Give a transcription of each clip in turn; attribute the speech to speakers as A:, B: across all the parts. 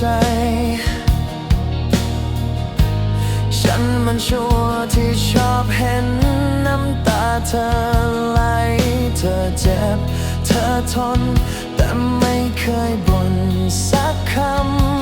A: ใจ ฉันมันชัวร์ที่ชอบเห็นน้ำตาเธอไหลเธอเจ็บ เธอทน แต่ไม่เคยบ่นสักคำ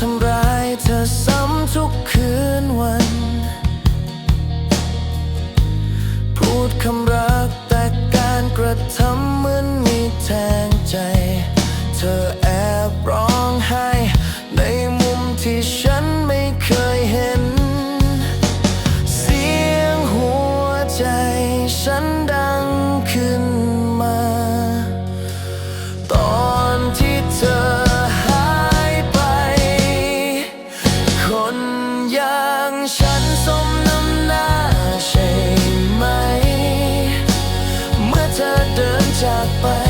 A: ทำร้ายเธอซ้ำทุกคืนวัน พูดคำรักแต่การกระทำเหมือนมีแทงใจ เธอแอบร้องไห้ในมุมที่ฉันไม่เคยเห็น เสียงหัวใจฉันได้ ฉันสมน้ำหน้าใช่ไหม เมื่อเธอเดินจากไป